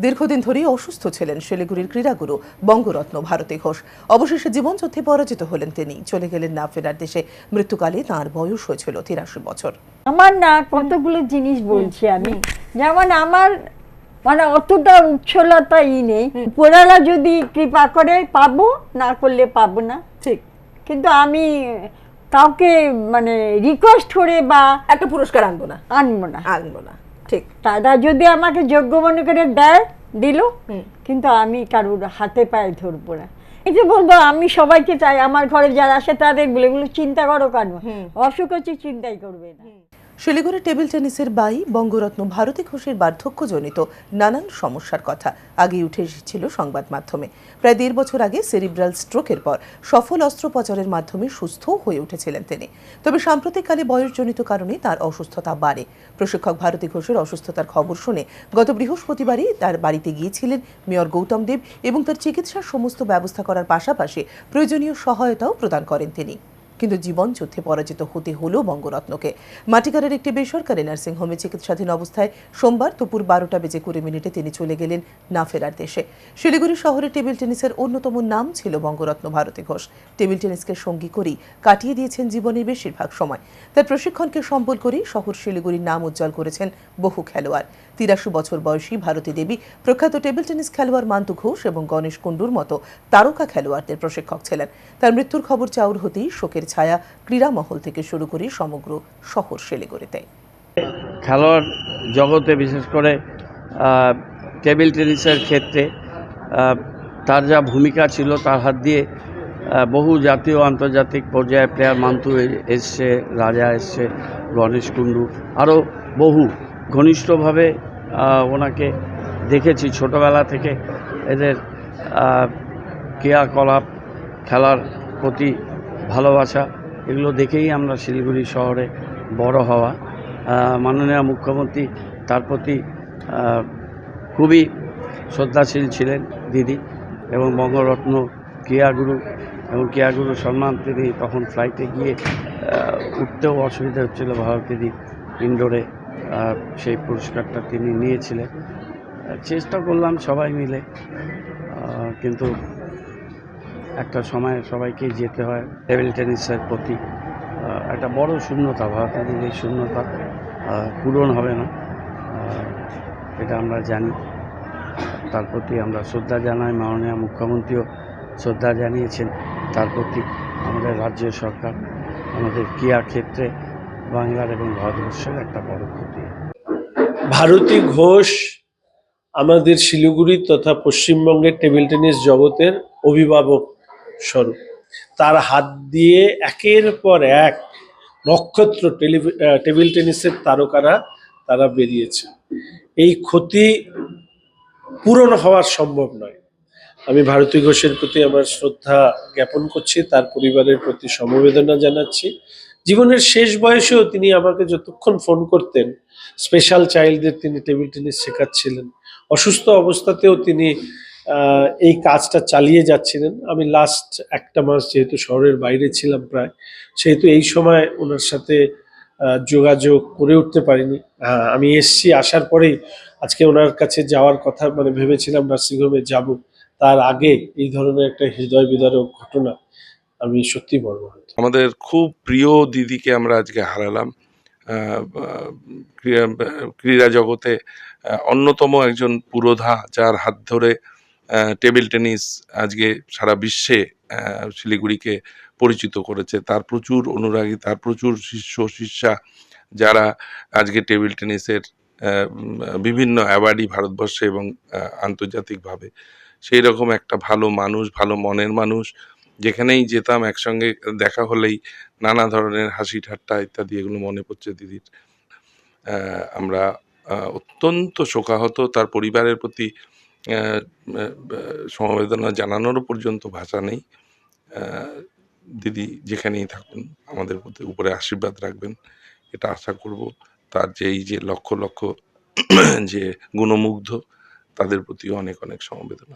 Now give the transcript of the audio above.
দীর্ঘদিন ধরেই অসুস্থ ছিলেন শিলিগুড়ির ক্রীড়াগুরু বঙ্গরত্ন ভারতী ঘোষ। অবশেষে জীবনযুদ্ধে পরাজিত হলেন তিনি। চলে গেলেন না ফেরার দেশে। মৃত্যুকালে তাঁর বয়স হয়েছিল তিরাশি বছর। আমার না কতগুলো জিনিস বলছি আমি। যেমন আমার মানে অতটা উচ্ছলতা ই নেই। উপরালা যদি কৃপা করে পাবো না করলে পাবো না। ঠিক। কিন্তু আমি কাউকে মানে রিকোয়েস্ট করে বা একটা পুরস্কার আনব না। আনব না। আনব না। ঠিক। তারা যদি আমাকে যোগ্য মনে করে দেয় দিল। কিন্তু আমি কারোর হাতে পায়ে ধরবো না। এই যে বলব আমি সবাইকে চাই আমার ঘরে যারা আসে তাদের বলে চিন্তা করো কেন? অসুখ হচ্ছে চিন্তাই করবে না। শিলিগুড়ি টেবিল টেনিসের বাই বঙ্গরত্ন ভারতী ঘোষের বার্ধক্যজনিত নানান সমস্যার কথা আগে উঠে এসেছিল সংবাদ মাধ্যমে। প্রায় দেড় বছর আগে সেরিব্রাল স্ট্রোকের পর সফল অস্ত্রোপচারের মাধ্যমে সুস্থ হয়ে উঠেছিলেন তিনি। তবে সাম্প্রতিককালে বয়সজনিত কারণে তার অসুস্থতা বাড়ে। প্রশিক্ষক ভারতী ঘোষের অসুস্থতার খবর শুনে গত বৃহস্পতিবারই তার বাড়িতে গিয়েছিলেন মেয়র গৌতম দেব এবং তার চিকিৎসার সমস্ত ব্যবস্থা করার পাশাপাশি প্রয়োজনীয় সহায়তাও প্রদান করেন তিনি। কিন্তু জীবন যুদ্ধে পরাজিত হতে হলো বঙ্গরত্নকে। মাটিকারের একটি বেসরকারি নার্সিংহোমে চিকিৎসাধীন অবস্থায় সোমবার দুপুর বারোটা বেজে কুড়ি মিনিটে তিনি চলে গেলেন না ফেরার দেশে। শিলিগুড়ি শহরে টেবিল টেনিসের অন্যতম নাম ছিল বঙ্গরত্ন ভারতী ঘোষ। টেবিল টেনিসকে সঙ্গী করেই কাটিয়ে দিয়েছেন জীবনের বেশিরভাগ সময়। তার প্রশিক্ষণকে সম্বল করেই শহর শিলিগুড়ির নাম উজ্জ্বল করেছেন বহু খেলোয়াড়। তিরাশি বছর বয়সী ভারতী দেবী প্রখ্যাত টেবিল টেনিস খেলোয়াড় মান্তু ঘোষ এবং গণেশ কুণ্ডুর মতো তারকা খেলোয়াড়দের প্রশিক্ষক ছিলেন। তার মৃত্যুর খবর চাউর হতেই শোকের ছায়া ক্রীড়া মহল থেকে শুরু করে সমগ্র শহর শিলিগুড়িতে খেলোয়াড় জগতে বিশেষ করে টেবিল টেনিসের ক্ষেত্রে তার যা ভূমিকা ছিল তার হাত দিয়ে বহু জাতীয় আন্তর্জাতিক পর্যায়ে প্লেয়ার মান্তু এসছে, রাজা এসছে, গণেশ কুণ্ডু আরও বহু ঘনিষ্ঠভাবে ওনাকে দেখেছি ছোটোবেলা থেকে। এদের ক্রিয়াকলাপ, খেলার প্রতি ভালোবাসা, এগুলো দেখেই আমরা শিলিগুড়ি শহরে বড় হওয়া। মাননীয় মুখ্যমন্ত্রী তার প্রতি খুবই শ্রদ্ধাশীল ছিলেন দিদি এবং বঙ্গরত্ন ক্রিয়াগুরু এবং ক্রিয়াগুরু সম্মান তিনি তখন ফ্লাইটে গিয়ে উঠতেও অসুবিধা হচ্ছিল ভারতীদি ইন্ডোরে সেই পুরস্কারটা তিনি নিয়েছিলেন। চেষ্টা করলাম সবাই মিলে। কিন্তু একটা সময় সবাইকেই যেতে হয় টেবিল টেনিসের প্রতি। একটা বড় শূন্যতা, ভারতের এই শূন্যতা পূরণ হবে না। এটা আমরা জানি। তার প্রতি আমরা শ্রদ্ধা জানাই, মাননীয় মুখ্যমন্ত্রীও শ্রদ্ধা জানিয়েছেন। তার প্রতি আমাদের রাজ্য সরকার, আমাদের ক্রিয়া ক্ষেত্রে বাংলার এবং ভারতবর্ষের একটা বড় ক্ষতি। ভারতী ঘোষ আমাদের শিলিগুড়ি তথা পশ্চিমবঙ্গের টেবিল টেনিস জগতের অভিভাবক স্বরূপ। তার হাত দিয়ে একের পর এক নক্ষত্র টেবিল টেনিসের তারকারা তারা বেরিয়েছে। এই ক্ষতি পূরণ হওয়া সম্ভব নয়। আমি ভারতী ঘোষের প্রতি আমার শ্রদ্ধা জ্ঞাপন করছি, তার পরিবারের প্রতি সমবেদনা জানাচ্ছি। জীবনের শেষ বয়সেও তিনি আমাকে যতক্ষণ ফোন করতেন স্পেশাল চাইল্ডদের তিনি টেবিল টেনিস শেখাচ্ছিলেন। অসুস্থ অবস্থাতেও তিনি এই কাজটা চালিয়ে যাচ্ছিলেন। আমি লাস্ট একটা মাস যেহেতু শহরের বাইরে ছিলাম প্রায় সেহেতু এই সময় ওনার সাথে যোগাযোগ করে উঠতে পারিনি। আহ, আমি এসছি আসার পরেই আজকে ওনার কাছে যাওয়ার কথা মানে ভেবেছিলাম নার্সিংহোমে যাব। তার আগে এই ধরনের একটা হৃদয় বিদারক ঘটনা আমি সত্যি মর্মাহত আমাদের খুব প্রিয় দিদিকে আমরা আজকে হারালাম। ক্রীড়া ক্রীড়া জগতে অন্যতম একজন পুরোধা যার হাত ধরে টেবিল টেনিস আজকে সারা বিশ্বে শিলিগুড়িকে পরিচিত করেছে। তার প্রচুর অনুরাগী, তার প্রচুর শিষ্য, শিষ্যা যারা আজকে টেবিল টেনিসের বিভিন্ন অ্যাওয়ার্ডই ভারতবর্ষে এবং আন্তর্জাতিকভাবে। সেই রকম একটা ভালো মানুষ, ভালো মনের মানুষ যেখানেই যেতাম একসঙ্গে দেখা হলেই নানা ধরনের হাসি ঠাট্টা ইত্যাদি এগুলো মনে পড়ছে দিদির। আমরা অত্যন্ত শোকাহত তার পরিবারের প্রতি সমবেদনা জানানোরও পর্যন্ত ভাষা নেই। দিদি যেখানেই থাকুন, আমাদের প্রতি উপরে আশীর্বাদ রাখবেন, এটা আশা করব। তার যে এই যে লক্ষ লক্ষ যে গুণমুগ্ধ, তাদের প্রতিও অনেক অনেক সমবেদনা।